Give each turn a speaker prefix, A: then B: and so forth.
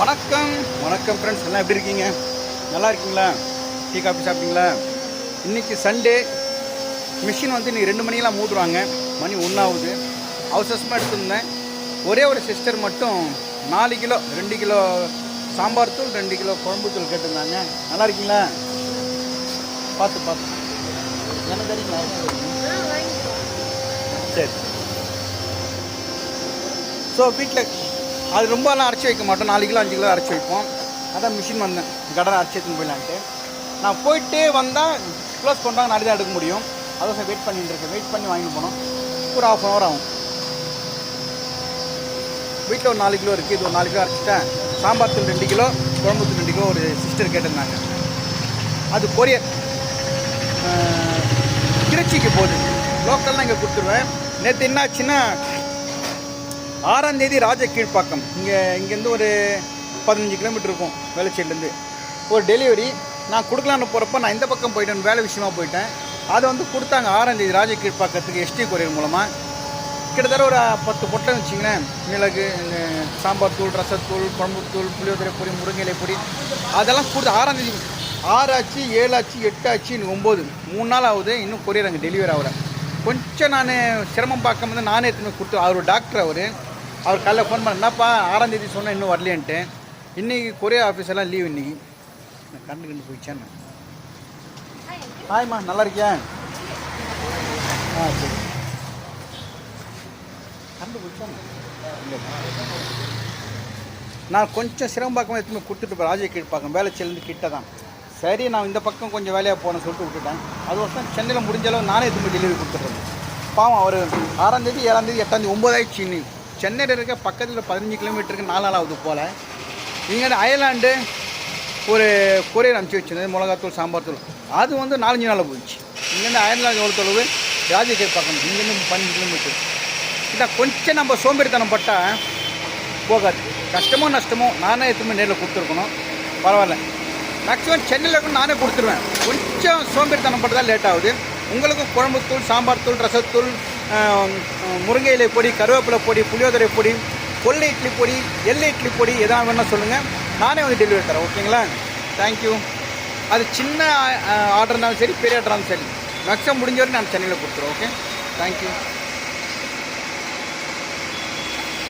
A: வணக்கம் வணக்கம் ஃப்ரெண்ட்ஸ் எல்லாம் எப்படி இருக்கீங்க நல்லா இருக்கீங்களா டீ காஃபி சாப்பிட்டீங்களா இன்றைக்கி சண்டே மிஷின் வந்து இன்றைக்கி ரெண்டு மணிக்கெலாம் மூடுவாங்க மணி ஒன்றாவது அவசரமாக எடுத்துருந்தேன் ஒரே ஒரு சிஸ்டர் மட்டும் நாலு கிலோ ரெண்டு கிலோ சாம்பார் தூள் ரெண்டு கிலோ குழம்பு தூள் கேட்டிருந்தாங்க நல்லா இருக்கீங்களா பார்த்து பார்த்து எனக்கு தெரியுங்களா சரி ஸோ வீட்டில் அது ரொம்பலாம் அரைச்சி வைக்க மாட்டோம் நாலு கிலோ அஞ்சு கிலோ அரைச்சி வைப்போம் அதான் மிஷின் வந்தேன் கடனை அரைச்சி எடுத்துன்னு போயிடலான்ட்டு நான் போயிட்டே வந்தால் க்ளோஸ் பண்ணுறாங்க நாடி தான் எடுக்க முடியும் அதான் வெயிட் பண்ணிட்டு இருக்கேன் வெயிட் பண்ணி வாங்கிட்டு போனோம் ஒரு ஆஃப் அன் ஹவர் ஆகும் வீட்டில் ஒரு நாலு கிலோ இருக்குது இது ஒரு நாலு கிலோ அரைச்சிட்டேன் சாம்பார் தூள் ரெண்டு கிலோ குழம்பு தூள் ரெண்டு கிலோ ஒரு சிஸ்டர் கேட்டிருந்தாங்க அது பொரியல் திருச்சிக்கு போகுது லோக்கல்லாம் இங்கே கொடுத்துருவேன் நேற்று என்னாச்சுன்னா ஆறாம் தேதி ராஜ கீழ்ப்பாக்கம் இங்கே இங்கேருந்து ஒரு பதினஞ்சு கிலோமீட்டர் இருக்கும் வேலைச்சேட்லேருந்து ஒரு டெலிவரி நான் கொடுக்கலான்னு போகிறப்ப நான் இந்த பக்கம் போயிட்டேன் வேலை விஷயமா போயிட்டேன் அதை வந்து கொடுத்தாங்க ஆறாம் தேதி ராஜ கீழ்ப்பாக்கத்துக்கு எஸ்டி கொரியர் மூலமாக கிட்டத்தட்ட ஒரு பத்து பொட்டை வச்சிங்கன்னா மிளகு சாம்பார் தூள் ரசத்தூள் தூள் புளியோதரை பொடி முருங்கைலை பொடி அதெல்லாம் கொடுத்து ஆறாம் தேதி ஆறாச்சு ஏழாச்சு எட்டாச்சு இன்னும் ஒம்பது மூணு நாள் ஆகுது இன்னும் கொரியர் அங்கே டெலிவரி ஆகிற கொஞ்சம் நான் சிரமம் பார்க்கும்போது நானே எடுத்துன்னு கொடுத்து அவர் டாக்டர் அவர் அவர் காலைல ஃபோன் பண்ண என்னப்பா ஆறாம் தேதி சொன்னால் இன்னும் வரலேன்ட்டு இன்றைக்கி கொரியா ஆஃபீஸெல்லாம் லீவ் இன்றைக்கி நான் கண்டு கண்டு போயிடுச்சேன் ஹாய்மா நல்லா இருக்கியா ஆ சரி கண்டு போயிடுச்சேன் நான் கொஞ்சம் சிரமம் பார்க்கும் எத்தனை கொடுத்துட்டு போய் ராஜா கீழ் வேலை வேலைச்சிலேருந்து கிட்ட தான் சரி நான் இந்த பக்கம் கொஞ்சம் வேலையாக போனேன் சொல்லிட்டு விட்டுட்டேன் அது வருஷம் சென்னையில் முடிஞ்ச அளவு நானே எத்தனை டெலிவரி கொடுத்துட்றேன் பாவம் அவர் ஆறாந்தேதி எட்டாம் தேதி ஒம்பதாயிடுச்சு இன்னைக்கு சென்னையில் இருக்க பக்கத்தில் பதினஞ்சு கிலோமீட்டருக்கு நாலு ஆகுது போல் இங்கே அயர்லாண்டு ஒரு கொரியர் அனுப்பிச்சி வச்சிருந்தது மிளகாத்தூள் சாம்பார் தூள் அது வந்து நாலஞ்சு நாளில் போயிடுச்சு இங்கேருந்து அயர்லாண்டு ஒரு தொலைவு ராஜகே பக்கம் இங்கேருந்து பதினஞ்சு கிலோமீட்டர் இதான் கொஞ்சம் நம்ம சோம்பேறித்தனம் பட்டால் போகாது கஷ்டமோ நஷ்டமோ நானே எத்தனை நேரில் கொடுத்துருக்கணும் பரவாயில்ல மேக்ஸிமம் சென்னையில் இருக்கணும் நானே கொடுத்துருவேன் கொஞ்சம் சோம்பேறித்தனம் பட்டு தான் லேட் ஆகுது உங்களுக்கும் குழம்புத்தூள் சாம்பார் தூள் ரசத்தூள் முருங்கை இலை பொடி கருவேப்பிலை பொடி புளியோதரை பொடி கொள்ளை இட்லி பொடி எள்ளை இட்லி பொடி எதாவது வேணால் சொல்லுங்கள் நானே வந்து டெலிவரி தரேன் ஓகேங்களா தேங்க்யூ அது சின்ன ஆர்டர் இருந்தாலும் சரி பெரிய ஆர்டர் இருந்தாலும் சரி மேக்ஸிமம் முடிஞ்ச வரைக்கும் நான் சென்னையில் கொடுத்துருவேன் ஓகே தேங்க்யூ